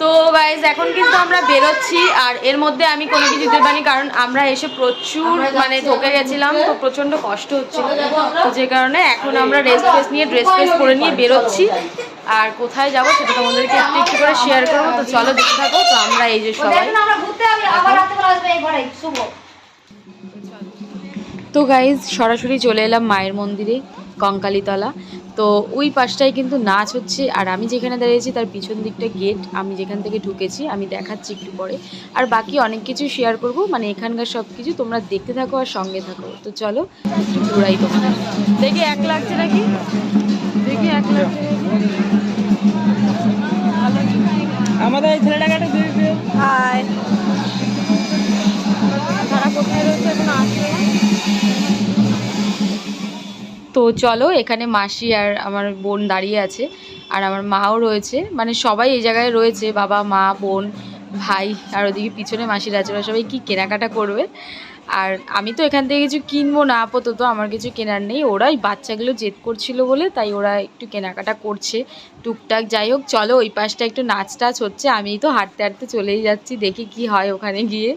তো গাইজ এখন কিন্তু আমরা বেরোচ্ছি, আর এর মধ্যে আমি কোনো কিছু দিতে পারিনি, কারণ আমরা এসে প্রচুর মানে ঢোকে গেছিলাম, তো প্রচণ্ড কষ্ট হচ্ছে তো যে কারণে এখন আমরা ড্রেস ফ্রেস নিয়ে ড্রেস ফ্রেস করে নিয়ে বেরোচ্ছি। আর কোথায় যাব সেটা তোমাদেরকে একটু একটু করে শেয়ার করব, তো চলো দেখতে থাকো, তো আমরা এই যে সবাই। তো গাইজ সরাসরি চলে এলাম মায়ের মন্দিরে কঙ্কালীতলা। তো ওই পাশটায় কিন্তু নাচ হচ্ছে আর আমি যেখানে দাঁড়িয়েছি তার পিছন দিকটা গেট আমি যেখান থেকে ঢুকেছি আমি দেখাচ্ছি একটু পরে। আর বাকি অনেক কিছু শেয়ার করব মানে এখানকার সব কিছু তোমরা দেখতে থাকো আর সঙ্গে থাকো। তো চলো একটু ঘুরাই তোমাদের। দেখি এক লাগছে নাকি? দেখি এক লাগছে আমাদের এই ছেলেটাকে হাই তো চলো, এখানে মাসি আর আমার বোন দাঁড়িয়ে আছে আর আমার মাও রয়েছে। মানে সবাই এই জায়গায় রয়েছে, বাবা, মা, বোন, ভাই আর ওদিকে পিছনে মাসির আছে ওরা সবাই কি কেনাকাটা করবে? আর আমি তো এখান থেকে কিছু কিনবো না, আপাতত আমার কিছু কেনার নেই। ওরাই বাচ্চাগুলো জেদ করছিল বলে, তাই ওরা একটু কেনাকাটা করছে। টুকটাক যাই হোক, চলো ওই পাশটা একটু নাচ টাচ হচ্ছে, আমি তো হাঁটতে হাঁটতে চলেই যাচ্ছি, দেখি কি হয় ওখানে গিয়ে।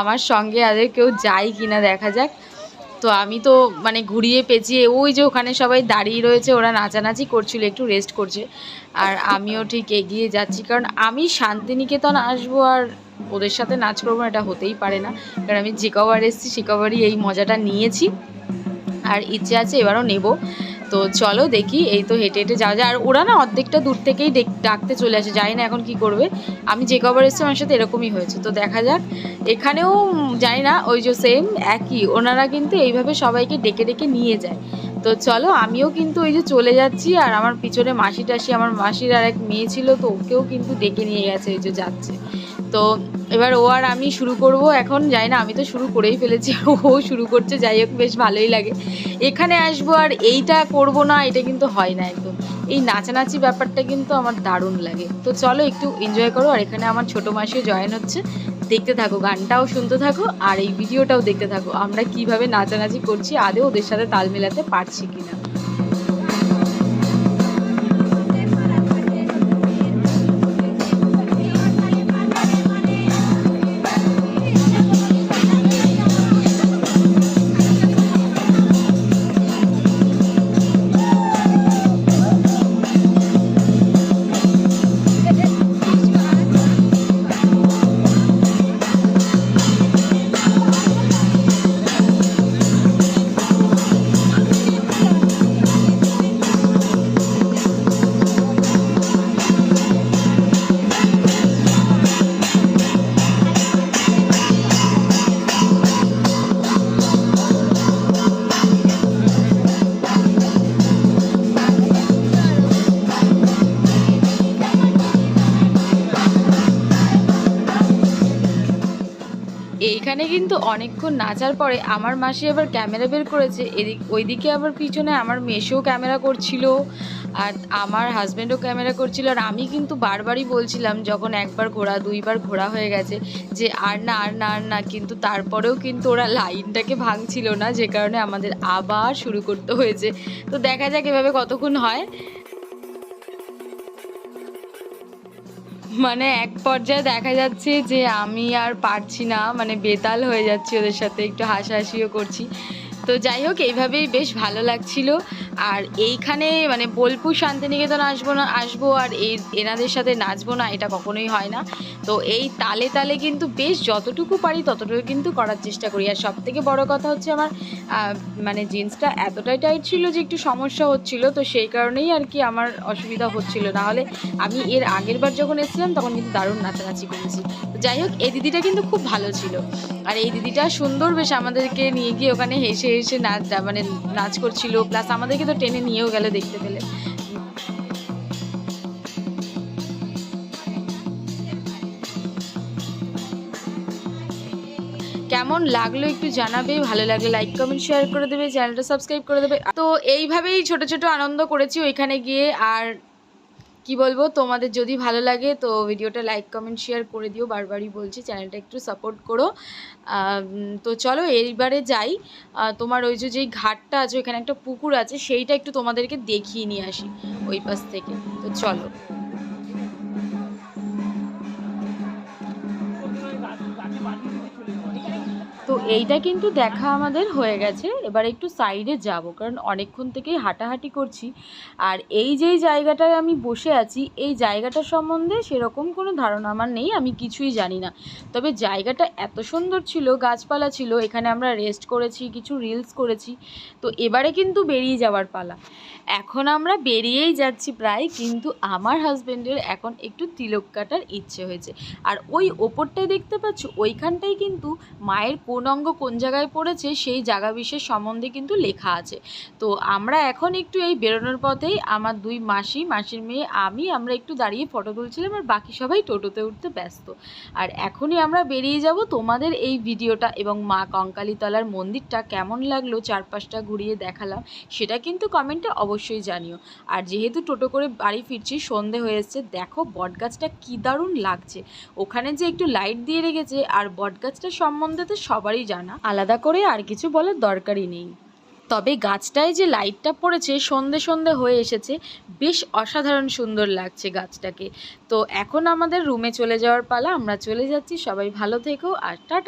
আমার সঙ্গে আদের কেউ যায় কিনা দেখা যাক। তো আমি তো মানে ঘুরিয়ে পেঁচিয়ে ওই যে ওখানে সবাই দাঁড়িয়ে রয়েছে, ওরা নাচানাচি করছিল, একটু রেস্ট করছে। আর আমিও ঠিক এগিয়ে যাচ্ছি, কারণ আমি শান্তিনিকেতন আসব আর ওদের সাথে নাচ করব এটা হতেই পারে না। কারণ আমি যে কবার এসেছি, সে কবারই এই মজাটা নিয়েছি। আর ইচ্ছে আছে এবারও নেব। তো চলো দেখি, এই তো হেঁটে হেঁটে যাওয়া যায়। আর ওরা না অর্ধেকটা দূর থেকেই ডেক- ডাকতে চলে আসে, জানি না এখন কি করবে। আমি যে কবার এসেছি আমার সাথে এরকমই হয়েছে। তো দেখা যাক, এখানেও জানি না, ওই যে সেম একই। ওনারা কিন্তু এইভাবে সবাইকে ডেকে ডেকে নিয়ে যায়। তো চলো, আমিও কিন্তু ওই যে চলে যাচ্ছি, আর আমার পিছনে মাসি টাসি আমার মাসির আর এক মেয়ে ছিল, তো ওকেও কিন্তু ডেকে নিয়ে গেছে ওই যে যাচ্ছে। তো এবার ও আর আমি শুরু করব। এখন যাই না, আমি তো শুরু করেই ফেলেছি ও শুরু করছে, যাই হোক, বেশ ভালোই লাগে। এখানে আসব আর এইটা করব না, এটা কিন্তু হয় না একদম। এই নাচানাচি ব্যাপারটা কিন্তু আমার দারুণ লাগে। তো চলো একটু এনজয় করো, আর এখানে আমার ছোটো মাসিও জয়েন হচ্ছে। দেখতে থাকো, গানটাও শুনতে থাকো, আর এই ভিডিওটাও দেখতে থাকো। আমরা কীভাবে নাচানাচি করছি, আদৌ ওদের সাথে তাল মেলাতে পারছি কিনা। এইখানে কিন্তু অনেকক্ষণ নাচার পরে আমার মাসি আবার ক্যামেরা বের করেছে। এদিক, ওইদিকে আবার পিছনে আমার মেশেও ক্যামেরা করছিল আর আমার হাজব্যান্ডও ক্যামেরা করছিল। আর আমি কিন্তু বারবারই বলছিলাম যখন একবার ঘোরা, দুইবার ঘোরা হয়ে গেছে যে আর না আর না আর না, কিন্তু তারপরেও কিন্তু ওরা লাইনটাকে ভাঙছিল না, যে কারণে আমাদের আবার শুরু করতে হয়েছে। তো দেখা যাক এভাবে কতক্ষণ হয়। মানে এক পর্যায়ে দেখা যাচ্ছে যে আমি আর পারছি না মানে বেতাল হয়ে যাচ্ছি ওদের সাথে, একটু হাসাহাসিও করছি। তো যাই হোক, এইভাবেই বেশ ভালো লাগছিল। আর এইখানে মানে বোলপুর শান্তিনিকেতন আসব না, আসব আর এই এনাদের সাথে নাচবো না, এটা কখনোই হয় না। তো এই তালে তালে কিন্তু বেশ যতটুকু পারি ততটুকু কিন্তু করার চেষ্টা করি। আর সব থেকে বড় কথা হচ্ছে আমার মানে জিন্সটা এতটাই টাইট ছিল যে একটু সমস্যা হচ্ছিল, তো সেই কারণেই আর কি আমার অসুবিধা হচ্ছিল। না হলে আমি এর আগের বার যখন এসেছিলাম, তখন কিন্তু দারুণ নাচানাচি করেছি। তো যাই হোক, এই দিদিটা কিন্তু খুব ভালো ছিল। আর এই দিদিটা সুন্দর বেশ আমাদেরকে নিয়ে গিয়ে ওখানে হেসে হেসে নাচ মানে নাচ করছিল প্লাস আমাদেরকে তো টেনে নিয়েও গেল দেখতে পেলে। কেমন লাগল একটু জানাবে, ভালো লাগলে লাইক কমেন্ট শেয়ার করে দেবে চ্যানেলটা সাবস্ক্রাইব করে দেবে। তো এইভাবেই ছোট ছোট আনন্দ করেছি ওইখানে গিয়ে, আর কি বলব, তোমাদের যদি ভালো লাগে তো ভিডিওটা লাইক কমেন্ট শেয়ার করে দিও। বারবারই বলছি চ্যানেলটা একটু সাপোর্ট করো। তো চলো এইবারে যাই। তোমার ওই যে, যেই ঘাটটা আছে, ওইখানে একটা পুকুর আছে, সেইটা একটু তোমাদেরকে দেখিয়ে নিয়ে আসি, ওই পাশ থেকে। তো চলো। এইটা কিন্তু দেখা আমাদের হয়ে গেছে। এবার একটু সাইডে যাব, কারণ অনেকক্ষণ থেকেই হাঁটাহাঁটি করছি। আর এই যেই জায়গাটায় আমি বসে আছি, এই জায়গাটার সম্বন্ধে সেরকম কোনো ধারণা আমার নেই, আমি কিছুই জানি না। তবে জায়গাটা এত সুন্দর ছিল, গাছপালা ছিল, এখানে আমরা রেস্ট করেছি, কিছু রিলস করেছি, তো এবারে কিন্তু বেরিয়ে যাওয়ার পালা। এখন আমরা বেরিয়েই যাচ্ছি প্রায়, কিন্তু আমার হাজবেন্ডের এখন একটু তিলক কাটার ইচ্ছে হয়েছে। আর ওই ওপরটায় দেখতে পাচ্ছ ওইখানটাই কিন্তু মায়ের কোন অঙ্গ কোন জায়গায় পড়েছে, সেই জায়গা বিশেষ সম্বন্ধে কিন্তু লেখা আছে। তো আমরা এখন একটু এই বেরোনোর পথেই আমার দুই মাসি, মাসির মেয়ে, আমি আমরা একটু দাঁড়িয়ে ফটো তুলছিলাম আর বাকি সবাই টোটোতে উঠতে ব্যস্ত। আর এখনই আমরা বেরিয়ে যাব তোমাদের এই ভিডিওটা এবং মা কঙ্কালীতলার মন্দিরটা কেমন লাগল চারপাশটা ঘুরিয়ে দেখালাম, সেটা কিন্তু কমেন্টে অবশ্যই জানিও। আর যেহেতু টোটো করে বাড়ি ফিরছি, সন্ধে হয়ে এসছে, দেখো বটগাছটা কী দারুণ লাগছে। ওখানে যে একটু লাইট দিয়ে রেখেছে আর বটগাছটার সম্বন্ধে তো সবারই জানা। আলাদা করে আর কিছু বলার দরকারই নেই। তবে গাছটায় যে লাইটটা পড়েছে, সন্ধে সন্ধে হয়ে এসেছে, বেশ অসাধারণ সুন্দর লাগছে গাছটাকে। তো এখন আমাদের রুমে চলে যাওয়ার পালা, আমরা চলে যাচ্ছি, সবাই ভালো থেকো, আর টাটা!